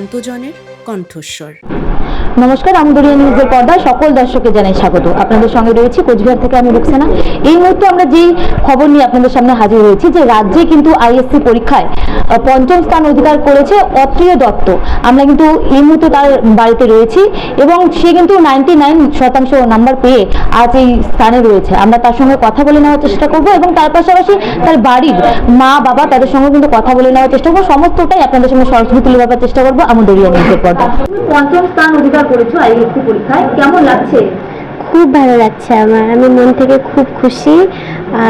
প্রান্তজনের কণ্ঠস্বর। নমস্কার আমদুরিয়া নিউজের পর্দায় সকল দর্শককে জানাই স্বাগত। আপনাদের সঙ্গে রয়েছি কোচবিহার থেকে আমি রুকসানা। এই মুহূর্তে আমরা যেই খবর নিয়ে আপনাদের সামনে হাজির হয়েছি, যে রাজ্যে কিন্তু আইএসসি পরীক্ষায় পঞ্চম স্থান অধিকার করেছে অত্রিয় দত্ত। আমরা কিন্তু এই মুহূর্তে তার বাড়িতে রয়েছি এবং সে কিন্তু নাইনটি নাইন শতাংশ নাম্বার পেয়ে আজ এই স্থানে রয়েছে। আমরা তার সঙ্গে কথা বলে নেওয়ার চেষ্টা করব এবং তার পাশাপাশি তার বাড়ির মা, বাবা তাদের সঙ্গে কিন্তু কথা বলে নেওয়ার চেষ্টা করব। সমস্তটাই আপনাদের সঙ্গে সরাসরি তুলে ধরার চেষ্টা করব। পর্দায়। পঞ্চম স্থান অধিকার করেছ আইএসসি পরীক্ষায়? কেমন লাগছে? খুব ভালো লাগছে আমার। আমি মন থেকে খুব খুশি।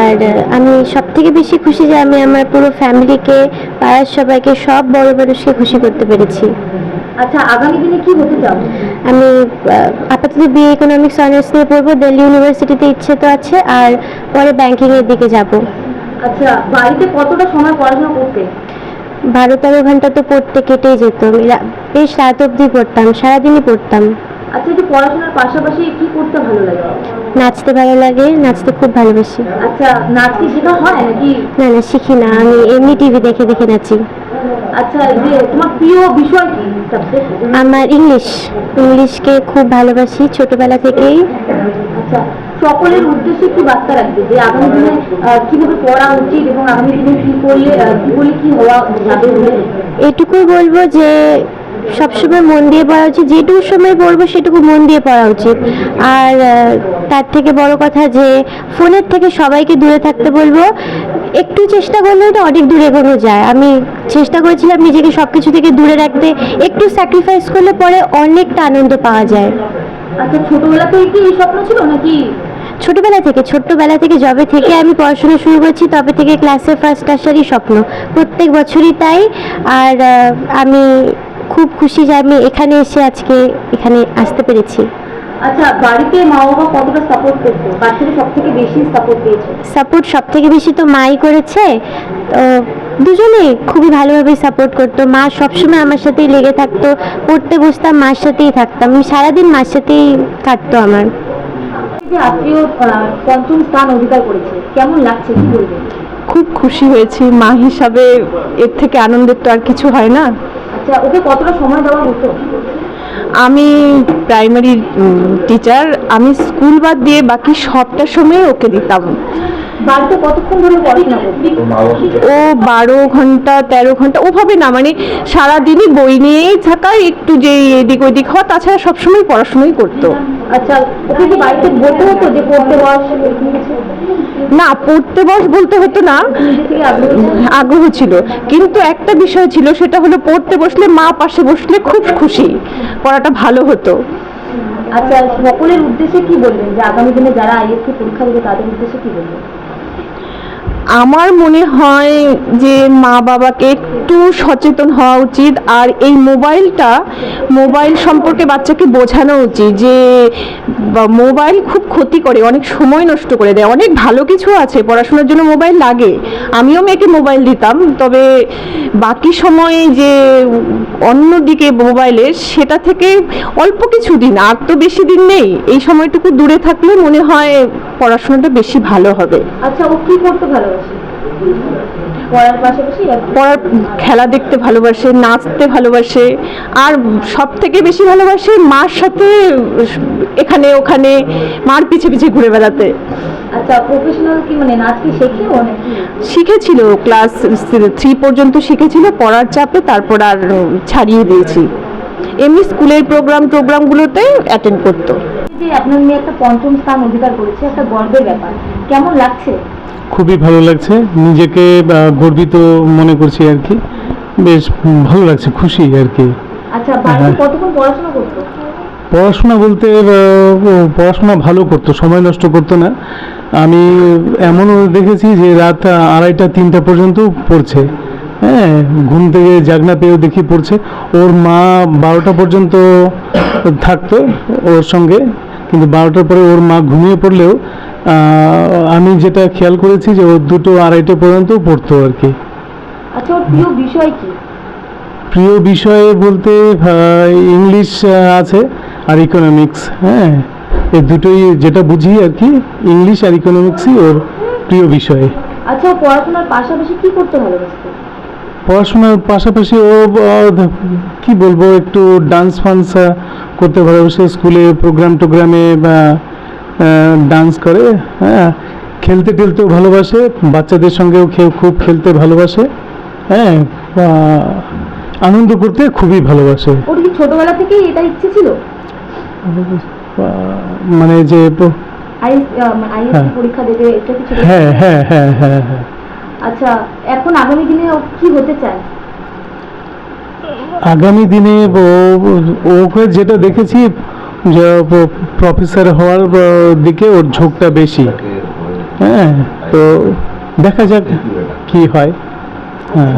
আর আমি সব থেকে বেশি খুশি যে আমি আমার পুরো ফ্যামিলিকে পাড়ার সবাইকে সব বড় মানুষকে খুশি করতে পেরেছি। আচ্ছা আগামী দিনে কি হতে চাও? আমি আপাতত বিএ ইকোনমিক্স অনার্স নিয়ে পড়ব। দিল্লি ইউনিভার্সিটিতে ইচ্ছে তো আছে। আর পরে ব্যাংকিংয়ের দিকে যাব। আচ্ছা বাড়িতে কতটা সময় পড়াশোনা করতে? বারো তেরো ঘণ্টা তো পড়তে কেটেই যেত বেশ রাত অবধি পড়তাম সারাদিনই পড়তাম। আচ্ছা যে পড়াশোনার পাশাপাশি কি করতে ভালো লাগে? নাচতে ভালো লাগে নাচতে খুব ভালোবাসি। আচ্ছা নাচ কি শেখা হয় নাকি? না না শিখি না আমি এমনি টিভি দেখে দেখে নাচি। আচ্ছা যে তোমার প্রিয় বিষয় কি আমার ইংলিশ। ইংলিশকে খুব ভালোবাসি ছোটবেলা থেকেই। আচ্ছা সকলের উদ্দেশ্যে কি বার্তা রাখবে যে আগামী দিনে কীভাবে পড়া উচিত এবং আগামী দিনে কি করলে কি করলে কি হওয়া যাবে এটুকুই বলব যে সবসময় মন দিয়ে পড়া উচিত যেটুকু সময় পড়ব সেটুকু মন দিয়ে পড়া উচিত। আর তার থেকে বড় কথা যে ফোনের থেকে সবাইকে দূরে থাকতে বলব একটু চেষ্টা করলে এটা অনেক দূরে এগোনো যায়। আমি চেষ্টা করেছিলাম নিজেকে সব কিছু থেকে দূরে রাখতে একটু স্যাক্রিফাইস করলে পরে অনেকটা আনন্দ পাওয়া যায়। আচ্ছা ছোটবেলা থেকে কি এই স্বপ্ন ছিল নাকি ছোটবেলা থেকে ছোট্টবেলা থেকে যবে থেকে আমি পড়াশোনা শুরু করছি তবে থেকে ক্লাসে ফার্স্ট আসারই স্বপ্ন। প্রত্যেক বছরই তাই আর আমি খুব খুশি যে আমি এখানে এসে আজকে এখানে আসতে পেরেছি। আচ্ছা বাড়িতে মা বাবা কতটা সাপোর্ট করতো? সব থেকে বেশি সাপোর্ট পেয়েছে সাপোর্ট সব থেকে বেশি তো মাই করেছে। তো দুজনেই খুবই ভালোভাবে সাপোর্ট করতো। মা সবসময় আমার সাথেই লেগে থাকতো। পড়তে বসতাম মার সাথেই থাকতাম। আমি সারাদিন মার সাথেই কাটতো আমার। আত্মীয় পঞ্চম স্থান অধিকার করেছে। কেমন লাগছে? কি বলবেন খুব খুশি হয়েছি। মা হিসাবে এর থেকে আনন্দের তো আর কিছু হয় না। আচ্ছা ওকে কতটা সময় দেওয়া হতো? আমি প্রাইমারি টিচার আমি স্কুল বাদ দিয়ে বাকি সবটা সময় ওকে দিতাম। বাড়িতে কতক্ষণ ধরে পড়াশোনা ও বারো ঘণ্টা তেরো ঘণ্টা ওভাবে না মানে সারাদিনই বই নিয়েই থাকা একটু যে এদিক ওদিক হওয়া তাছাড়া সবসময় পড়াশোনাই করতো। আচ্ছা ওকে কি বাড়িতে বলতে হতো যে পড়তে বস? না পড়তে বস বলতে হতো না আগ্রহ ছিল? আগ্রহ ছিল। কিন্তু একটা বিষয় ছিল সেটা হলো পড়তে বসলে মা পাশে বসলে খুব খুশি পড়াটা ভালো হতো। আচ্ছা সকলের উদ্দেশ্যে কি বলবেন? যে আগামী দিনে যারা আইএসসি পরীক্ষা দেবে তাদের উদ্দেশ্যে কি বলবেন? আমার মনে হয় যে মা বাবাকে একটু সচেতন হওয়া উচিত আর এই মোবাইলটা, মোবাইল সম্পর্কে বাচ্চাকে বোঝানো উচিত যে মোবাইল খুব ক্ষতি করে, অনেক সময় নষ্ট করে দেয়, অনেক ভালো কিছু আছে, পড়াশোনার জন্য মোবাইল লাগে। আমিও মেয়েকে মোবাইল দিতাম, তবে বাকি সময়ে যে অন্যদিকে মোবাইলের সেটা থেকে অল্প কিছু দিন, আর তো বেশি দিন নেই। এই সময়টুকু দূরে থাকলে মনে হয় পড়াশোনাটা বেশি ভালো হবে। আচ্ছা ও কি করতে ভালোবাসে? পড়ার পাশাপাশি পড়ার খেলা দেখতে ভালোবাসে নাচতে ভালোবাসে আর সব থেকে বেশি ভালোবাসে মার সাথে এখানে ওখানে মার পিছে পিছে ঘুরে বেড়াতে। আচ্ছা প্রফেশনাল কি মানে নাচ কি শেখে ও নাকি? শিখেছিল ক্লাস থ্রি পর্যন্ত শিখেছিল পড়ার চাপে তারপর আর ছাড়িয়ে দিয়েছি। এমনি স্কুলের প্রোগ্রাম টোগ্রামগুলোতে অ্যাটেন্ড করতো। যে আপনার মেয়ে একটা পঞ্চম স্থান অধিকার করেছে একটা গর্বের ব্যাপার। কেমন লাগছে? খুবই ভালো লাগছে। নিজেকে গর্বিত মনে করছি আর কি। বেশ ভালো লাগছে খুশি আর কি। আচ্ছা বাড়িতে কতক্ষণ পড়াশোনা করতো? পড়াশোনা বলতে পড়াশোনা ভালো করতো সময় নষ্ট করতো না। আমি এমনও দেখেছি যে রাত আড়াইটা তিনটা পর্যন্ত পড়ছে। হ্যাঁ ঘুম থেকে জাগনা পেয়েও দেখি পড়ছে। ওর মা বারোটা পর্যন্ত থাকতো ওর সঙ্গে। কিন্তু বারোটার পরে ওর মা ঘুমিয়ে পড়লেও আমি যেটা খেয়াল করেছি যে ও দুটো আড়াইটে পর্যন্ত পড়তো আর কি। আচ্ছা ওর প্রিয় বিষয় কি? প্রিয় বিষয় বলতে ইংলিশ আছে আর ইকোনমিক্স হ্যাঁ। এই দুটোই যেটা বুঝি আর কি ইংলিশ আর ইকোনমিক্সই ওর প্রিয় বিষয়। আচ্ছা পড়াশোনার পাশাপাশি কি করতে ভালোবাসতো? পড়াশোনার পাশাপাশি ও কি বলব একটু ডান্স ফান্স করতে ভালোবাসে স্কুলে প্রোগ্রাম টোগ্রামে বা ডান্স করে হ্যাঁ? খেলতে টেলতেও ভালোবাসে বাচ্চাদের সঙ্গেও খুব খেলতে ভালোবাসে হ্যাঁ? আনন্দ করতে খুবই ভালোবাসে। ওর কি ছোটবেলা থেকেই এটা ইচ্ছে ছিল? মানে যে প- হ্যাঁ। পরীক্ষা দেবে এটা হ্যাঁ হ্যাঁ হ্যাঁ হ্যাঁ হ্যাঁ। আচ্ছা এখন আগামী দিনে কি হতে চায়? আগামী দিনে ও- ওকে যেটা দেখেছি যে প্রফেসর হওয়ার দিকে ওর ঝোঁকটা বেশি। হ্যাঁ তো দেখা যাক কি হয়। হ্যাঁ।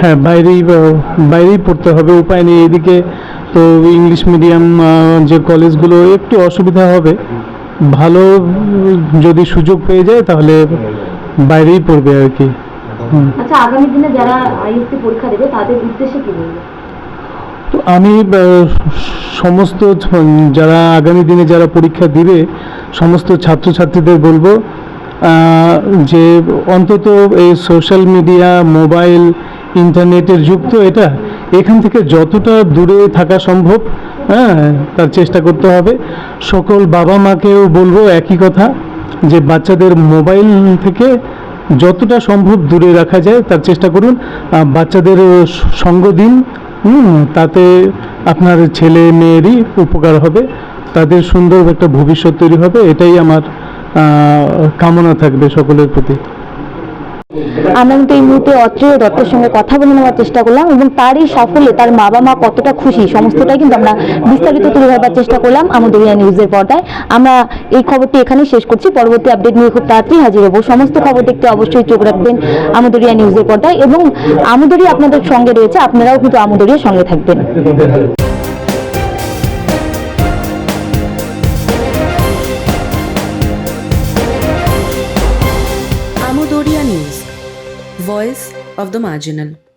হ্যাঁ বাইরেই বাইরেই পড়তে হবে উপায় নেই এদিকে। তো ইংলিশ মিডিয়াম যে কলেজগুলো একটু অসুবিধা হবে। ভালো যদি সুযোগ পেয়ে যায় তাহলে বাইরেই পড়বে আর কি। আচ্ছা আগামী দিনে যারা আইএসসি পরীক্ষা দেবে তাদের উদ্দেশ্যে কি বলবে? তো আমি সমস্ত যারা আগামী দিনে যারা পরীক্ষা দিবে সমস্ত ছাত্রছাত্রীদের বলব যে অন্তত এই সোশ্যাল মিডিয়া মোবাইল ইন্টারনেটের যুগ তো এটা এখান থেকে যতটা দূরে থাকা সম্ভব হ্যাঁ তার চেষ্টা করতে হবে। সকল বাবা মাকেও বলব একই কথা যে বাচ্চাদের মোবাইল থেকে যতটা সম্ভব দূরে রাখা যায়, তার চেষ্টা করুন। বাচ্চাদের সঙ্গ দিন। তাতে আপনার ছেলে মেয়েরই উপকার হবে। তাদের সুন্দর একটা ভবিষ্যৎ তৈরি হবে। এটাই আমার কামনা থাকবে সকলের প্রতি। আমরা কিন্তু এই মুহূর্তে অত্রেয় দত্তের সঙ্গে কথা বলে নেওয়ার চেষ্টা করলাম এবং তার এই সাফল্যে তার বাবা মা কতটা খুশি সমস্তটাই কিন্তু আমরা বিস্তারিত তুলে ধরবার চেষ্টা করলাম আমাদের এই নিউজের পর্দায়। আমরা এই খবরটি এখানেই শেষ করছি। পরবর্তী আপডেট নিয়ে খুব তাড়াতাড়ি হাজির হব। সমস্ত খবর দেখতে অবশ্যই চোখ রাখবেন আমদরিয়া নিউজের পর্দায় এবং আমদরি আপনাদের সঙ্গে রয়েছে। আপনারাও কিন্তু আমদরিয়ার সঙ্গে থাকবেন। Of the marginal.